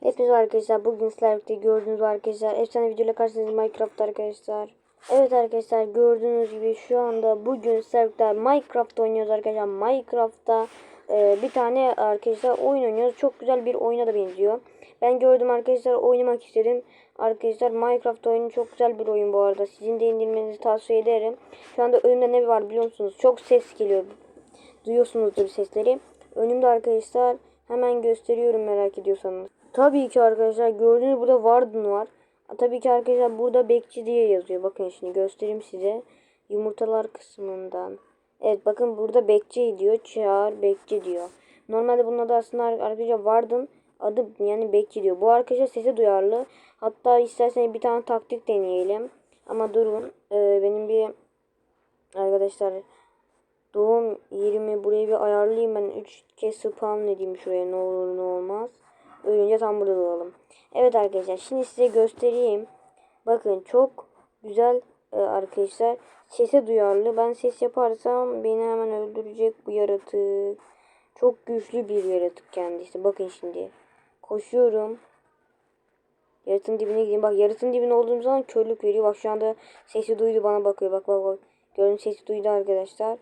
Hepiniz arkadaşlar bugün sizlerle gördüğünüz arkadaşlar efsane videoyla karşınızda Minecraft arkadaşlar. Evet arkadaşlar gördüğünüz gibi şu anda bugün sizlerle Minecraft oynuyoruz arkadaşlar. Minecraft'ta e, bir tane arkadaşlar oyun oynuyoruz. Çok güzel bir oyuna da benziyor. Ben gördüm arkadaşlar oynamak istedim. Arkadaşlar Minecraft oyunu çok güzel bir oyun bu arada. Sizin de indirmenizi tavsiye ederim. Şu anda önümde ne var biliyor musunuz? Çok ses geliyor. Duyuyorsunuzdur sesleri. Önümde arkadaşlar hemen gösteriyorum merak ediyorsanız. Tabii ki arkadaşlar gördüğünüz burada Warden var. Tabii ki arkadaşlar burada bekçi diye yazıyor. Bakın şimdi göstereyim size. Yumurtalar kısmından. Evet bakın burada bekçi diyor. Çağır bekçi diyor. Normalde bunun adı aslında arkadaşlar Warden adı yani bekçi diyor. Bu arkadaşlar sese duyarlı. Hatta isterseniz bir tane taktik deneyelim. Ama durun. Ee, benim bir arkadaşlar doğum yerimi buraya bir ayarlayayım. Ben 3 kez spam edeyim şuraya ne olur ne olmaz. Ölünce tam burada doğalım. Evet arkadaşlar şimdi size göstereyim. Bakın çok güzel e, arkadaşlar. Sese duyarlı. Ben ses yaparsam beni hemen öldürecek bu yaratık. Çok güçlü bir yaratık kendisi. Bakın şimdi. Koşuyorum. Yaratığın dibine gideyim. Bak yaratığın dibine olduğum zaman körlük veriyor. Bak şu anda sesi duydu bana bakıyor. Bak bak bak. Gördüm sesi duydu arkadaşlar.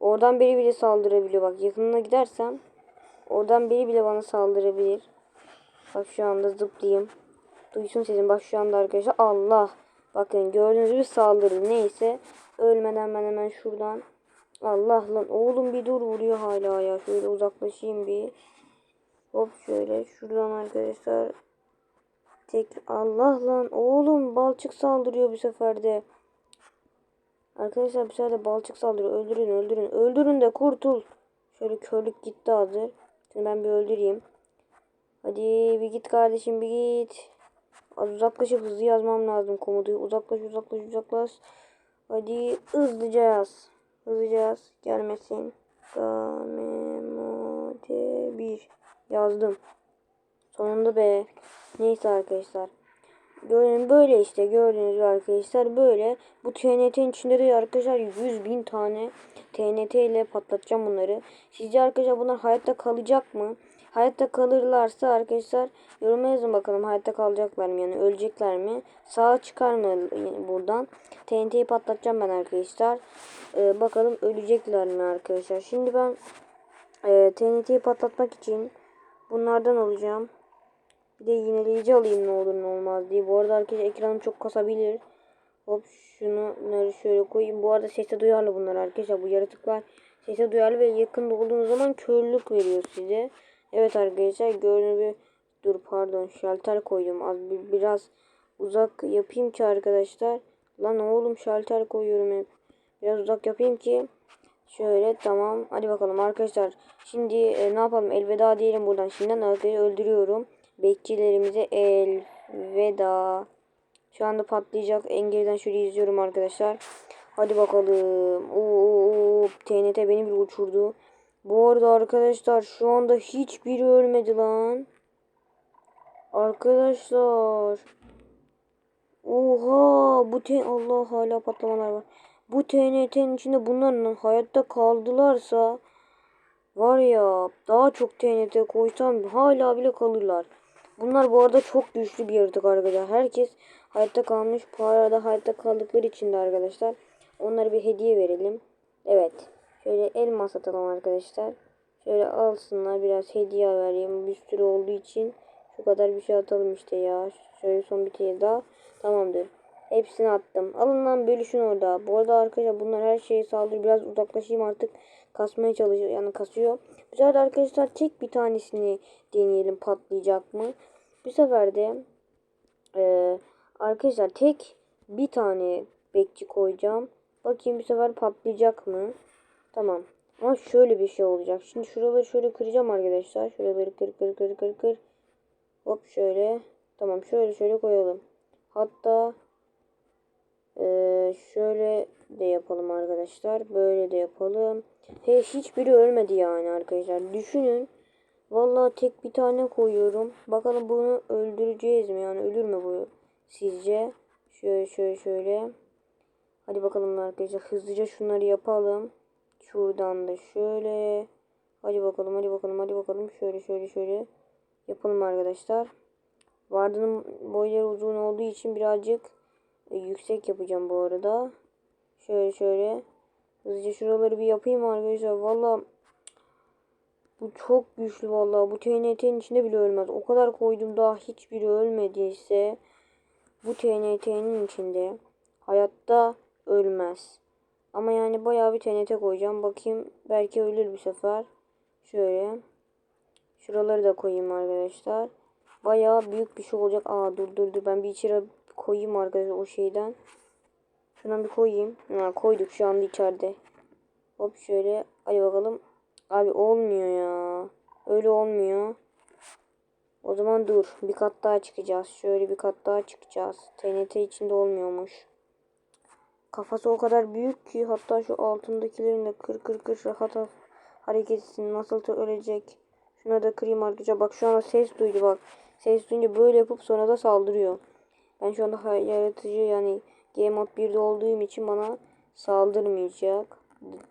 Oradan biri bile saldırabiliyor. Bak yakınına gidersem oradan biri bile bana saldırabilir. Bak şu anda zıplayayım. Duysun sesim. Bak şu anda arkadaşlar. Allah. Bakın gördüğünüz gibi saldırı. Neyse. Ölmeden ben hemen şuradan. Allah lan. Oğlum bir dur vuruyor hala ya. Şöyle uzaklaşayım bir. Hop şöyle. Şuradan arkadaşlar. Tek Allah lan. Oğlum balçık saldırıyor bu sefer de. Arkadaşlar bir sefer de balçık saldırıyor. Öldürün öldürün. Öldürün de kurtul. Şöyle körlük gitti hazır. Şimdi ben bir öldüreyim. Hadi bir git kardeşim bir git. Az uzaklaşıp hızlı yazmam lazım komodu. Uzaklaş uzaklaş uzaklaş. Hadi hızlıca yaz. Hızlıca yaz. Gelmesin. Gamemode 1 yazdım. Sonunda be. Neyse arkadaşlar. Gördüğünüz böyle işte gördüğünüz arkadaşlar böyle. Bu TNT'nin içinde de arkadaşlar 100 bin tane TNT ile patlatacağım bunları. Sizce arkadaşlar bunlar hayatta kalacak mı? Hayatta kalırlarsa arkadaşlar yoruma yazın bakalım hayatta kalacaklar mı yani ölecekler mi? Sağa çıkar mı buradan? TNT'yi patlatacağım ben arkadaşlar. Ee, bakalım ölecekler mi arkadaşlar? Şimdi ben e, TNT'yi patlatmak için bunlardan alacağım. Bir de yineleyici alayım ne olur ne olmaz diye. Bu arada arkadaşlar ekranım çok kasabilir. Hop şunu şöyle koyayım. Bu arada sese duyarlı bunlar arkadaşlar. Bu yaratıklar sese duyarlı ve yakında olduğunuz zaman körlük veriyor size. Evet arkadaşlar gördüğünüz gibi dur pardon şalter koydum. Az bir, biraz uzak yapayım ki arkadaşlar. Lan oğlum şalter koyuyorum hep. Biraz uzak yapayım ki Şöyle tamam. Hadi bakalım arkadaşlar. Şimdi e, ne yapalım? Elveda diyelim buradan. Şimdiden arkadaşlar öldürüyorum. Bekçilerimize elveda. Şu anda patlayacak. Engelden şöyle izliyorum arkadaşlar. Hadi bakalım. Oo, TNT beni bir uçurdu. Bu arada arkadaşlar şu anda hiçbiri ölmedi lan. Arkadaşlar. Oha bu ten Allah hala patlamalar var. Bu TNT'nin içinde bunların hayatta kaldılarsa var ya daha çok TNT koysam hala bile kalırlar. Bunlar bu arada çok güçlü bir yaratık arkadaşlar. Herkes hayatta kalmış. Bu arada hayatta kaldıkları için de arkadaşlar. Onlara bir hediye verelim. Evet. Şöyle elmas atalım arkadaşlar. Şöyle alsınlar biraz hediye vereyim. Bir sürü olduğu için şu kadar bir şey atalım işte ya. Şöyle son bir kere daha. Tamamdır. Hepsini attım. Alın lan bölüşün orada. Bu arada arkadaşlar bunlar her şeye saldırıyor. Biraz uzaklaşayım artık. Kasmaya çalışıyor. Yani kasıyor. Bu sefer de arkadaşlar tek bir tanesini deneyelim. Patlayacak mı? Bu sefer de e, arkadaşlar tek bir tane bekçi koyacağım. Bakayım bu sefer patlayacak mı? Tamam. Ama şöyle bir şey olacak. Şimdi şuraları şöyle kıracağım arkadaşlar. Şuraları kır kır kır kır kır. Hop şöyle. Tamam şöyle şöyle koyalım. Hatta ee, şöyle de yapalım arkadaşlar. Böyle de yapalım. He, hiçbiri ölmedi yani arkadaşlar. Düşünün. Vallahi tek bir tane koyuyorum. Bakalım bunu öldüreceğiz mi? Yani ölür mü bu sizce? Şöyle şöyle şöyle. Hadi bakalım arkadaşlar. Hızlıca şunları yapalım. Şuradan da şöyle. Hadi bakalım hadi bakalım hadi bakalım. Şöyle şöyle şöyle. yapalım arkadaşlar. Vardının boyları uzun olduğu için birazcık e, yüksek yapacağım bu arada. Şöyle şöyle. Hızlıca şuraları bir yapayım arkadaşlar. Valla bu çok güçlü valla. Bu TNT'nin içinde bile ölmez. O kadar koydum daha hiçbiri ölmediyse bu TNT'nin içinde hayatta ölmez. Ama yani bayağı bir TNT koyacağım. Bakayım belki ölür bir sefer. Şöyle. Şuraları da koyayım arkadaşlar. Bayağı büyük bir şey olacak. Aa dur dur dur ben bir içeri koyayım arkadaşlar o şeyden. Şuradan bir koyayım. Ha, koyduk şu anda içeride. Hop şöyle. Hadi bakalım. Abi olmuyor ya. Öyle olmuyor. O zaman dur. Bir kat daha çıkacağız. Şöyle bir kat daha çıkacağız. TNT içinde olmuyormuş. Kafası o kadar büyük ki hatta şu altındakilerin de kır kır kır rahat ha- hareket etsin. Nasıl da ölecek. Şuna da kırayım arkadaşlar. Bak şu anda ses duydu bak. Ses duyunca böyle yapıp sonra da saldırıyor. Ben şu anda yaratıcı yani Game Mode 1'de olduğum için bana saldırmayacak.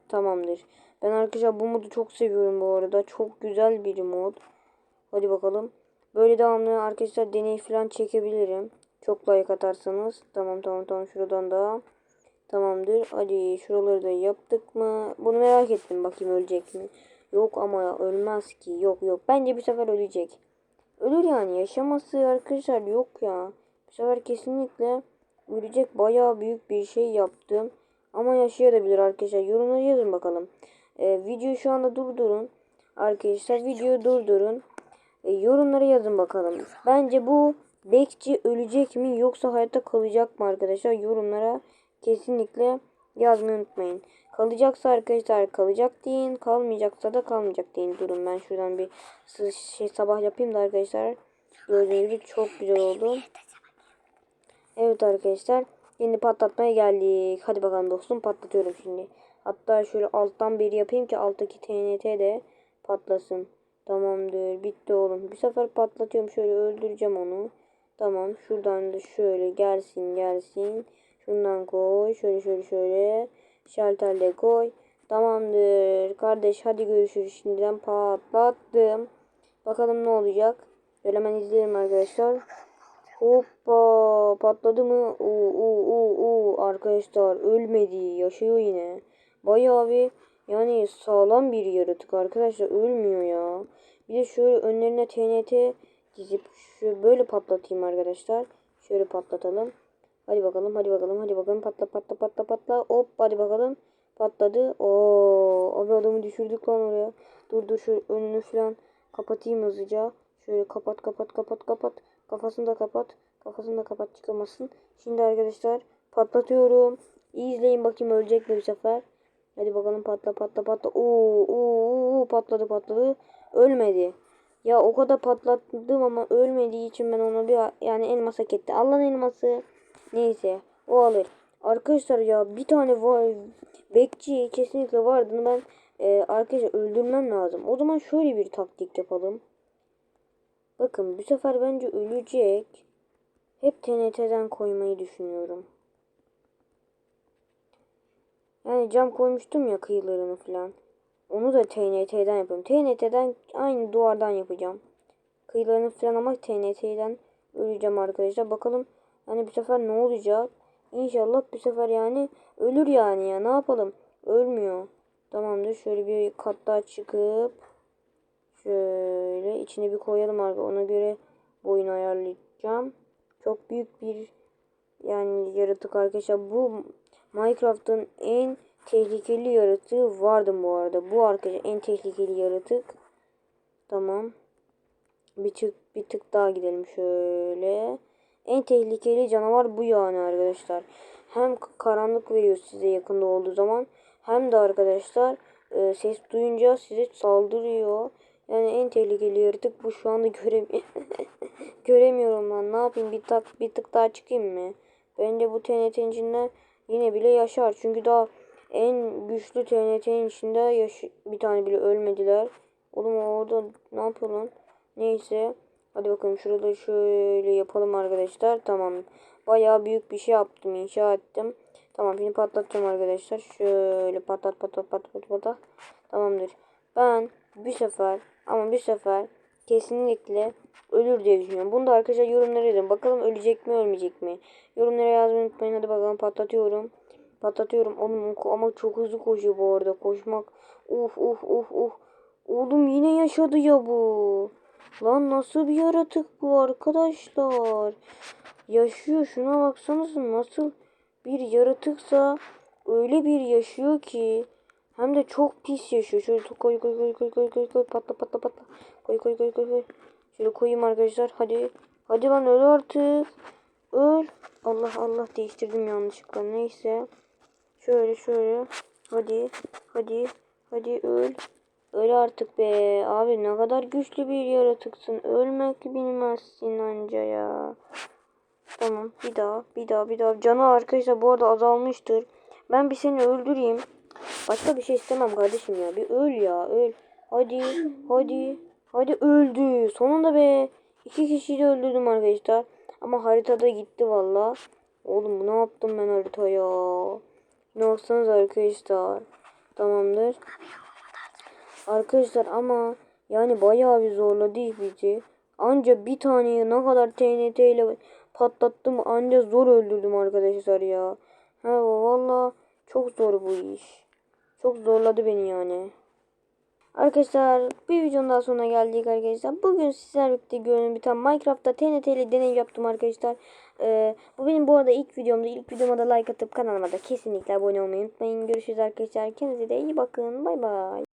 Tamamdır. Ben arkadaşlar bu modu çok seviyorum bu arada. Çok güzel bir mod. Hadi bakalım. Böyle devamlı arkadaşlar deney falan çekebilirim. Çok like atarsanız. Tamam tamam tamam şuradan da. Tamamdır. Hadi şuraları da yaptık mı? Bunu merak ettim. Bakayım ölecek mi? Yok ama ya, ölmez ki. Yok yok. Bence bir sefer ölecek. Ölür yani. Yaşaması arkadaşlar yok ya. Bu sefer kesinlikle ölecek. Bayağı büyük bir şey yaptım. Ama yaşayabilir arkadaşlar. Yorumları yazın bakalım. Ee, videoyu şu anda durdurun. Arkadaşlar videoyu durdurun. E, yorumlara yazın bakalım. Bence bu bekçi ölecek mi yoksa hayatta kalacak mı arkadaşlar? Yorumlara kesinlikle yazmayı unutmayın. Kalacaksa arkadaşlar kalacak deyin. Kalmayacaksa da kalmayacak deyin. Durun ben şuradan bir şey sabah yapayım da arkadaşlar. Gördüğünüz gibi çok güzel oldu. Evet arkadaşlar. Yeni patlatmaya geldik. Hadi bakalım dostum patlatıyorum şimdi. Hatta şöyle alttan bir yapayım ki alttaki TNT de patlasın. Tamamdır. Bitti oğlum. Bir sefer patlatıyorum. Şöyle öldüreceğim onu. Tamam. Şuradan da şöyle gelsin gelsin. Şundan koy. Şöyle şöyle şöyle. Şalterle koy. Tamamdır. Kardeş hadi görüşürüz. Şimdiden patlattım. Bakalım ne olacak. Böyle hemen izleyelim arkadaşlar. Hoppa patladı mı? Oo, oo, oo, oo. Arkadaşlar ölmedi. Yaşıyor yine. Bayağı bir yani sağlam bir yaratık arkadaşlar. Ölmüyor ya. Bir de şöyle önlerine TNT dizip şöyle böyle patlatayım arkadaşlar. Şöyle patlatalım. Hadi bakalım hadi bakalım hadi bakalım patla patla patla patla. Hop hadi bakalım. Patladı. Oo, abi adamı düşürdük lan oraya. Dur dur şu önünü falan kapatayım hızlıca. Şöyle kapat kapat kapat kapat. Kafasını da kapat. Kafasını da kapat çıkamasın. Şimdi arkadaşlar patlatıyorum. İyi izleyin bakayım ölecek mi bu sefer. Hadi bakalım patla patla patla. Oo, oo, oo, patladı patladı. Ölmedi. Ya o kadar patlattım ama ölmediği için ben ona bir yani elmas hak etti. Allah'ın elması. Neyse o alır. Arkadaşlar ya bir tane var bekçi kesinlikle vardı. Ben e, arkadaşlar öldürmem lazım. O zaman şöyle bir taktik yapalım. Bakın bu sefer bence ölecek. Hep TNT'den koymayı düşünüyorum. Yani cam koymuştum ya kıyılarını falan. Onu da TNT'den yapıyorum. TNT'den aynı duvardan yapacağım. Kıyılarını falan ama TNT'den öleceğim arkadaşlar. Bakalım hani bu sefer ne olacak? İnşallah bu sefer yani ölür yani ya. Ne yapalım? Ölmüyor. Tamamdır. Şöyle bir kat daha çıkıp şöyle içine bir koyalım arkadaşlar. Ona göre boyunu ayarlayacağım. Çok büyük bir yani yaratık arkadaşlar. Bu Minecraft'ın en tehlikeli yaratığı vardı bu arada. Bu arkadaşlar en tehlikeli yaratık. Tamam. Bir tık bir tık daha gidelim şöyle. En tehlikeli canavar bu yani arkadaşlar. Hem karanlık veriyor size yakında olduğu zaman hem de arkadaşlar e, ses duyunca size saldırıyor. Yani en tehlikeli yaratık bu şu anda göremiyorum. göremiyorum lan. Ne yapayım? Bir tak bir tık daha çıkayım mı? Bence bu TNT'nin içinde yine bile yaşar. Çünkü daha en güçlü TNT'nin içinde yaş bir tane bile ölmediler. Oğlum orada ne yapıyor lan? Neyse. Hadi bakalım şurada şöyle yapalım arkadaşlar. Tamam. Bayağı büyük bir şey yaptım. inşa ettim. Tamam şimdi patlatacağım arkadaşlar. Şöyle patlat patlat patlat. patlat. Tamamdır. Ben bir sefer ama bir sefer kesinlikle ölür diye düşünüyorum. Bunu da arkadaşlar yorumlara yazın. Bakalım ölecek mi ölmeyecek mi? Yorumlara yazmayı unutmayın. Hadi bakalım patlatıyorum. Patlatıyorum. Oğlum ama çok hızlı koşuyor bu arada. Koşmak. Uf uf uf uf. Oğlum yine yaşadı ya bu. Lan nasıl bir yaratık bu arkadaşlar. Yaşıyor. Şuna baksanıza nasıl bir yaratıksa öyle bir yaşıyor ki. Hem de çok pis yaşıyor. Şöyle koy koy koy koy koy koy koy patla patla patla. Koy koy koy koy koy. Şöyle koyayım arkadaşlar. Hadi. Hadi lan öl artık. Öl. Allah Allah değiştirdim yanlışlıkla. Neyse. Şöyle şöyle. Hadi. Hadi. Hadi öl. Öl artık be. Abi ne kadar güçlü bir yaratıksın. Ölmek bilmezsin anca ya. Tamam bir daha bir daha bir daha. Canı arkadaşlar bu arada azalmıştır. Ben bir seni öldüreyim. Başka bir şey istemem kardeşim ya. Bir öl ya öl. Hadi hadi. Hadi öldü. Sonunda be. İki kişiyi de öldürdüm arkadaşlar. Ama haritada gitti valla. Oğlum ne yaptım ben haritaya? Ne olsanız arkadaşlar. Tamamdır. Arkadaşlar ama yani bayağı bir zorladı bizi. Anca bir taneyi ne kadar TNT ile patlattım anca zor öldürdüm arkadaşlar ya. Ha valla çok zor bu iş. Çok zorladı beni yani. Arkadaşlar bir videonun daha sonuna geldik arkadaşlar. Bugün sizlerle birlikte gördüğüm bir tane Minecraft'ta TNT ile deney yaptım arkadaşlar. Ee, bu benim bu arada ilk videomda. İlk videoma da like atıp kanalıma da kesinlikle abone olmayı unutmayın. Görüşürüz arkadaşlar. Kendinize de iyi bakın. Bay bay.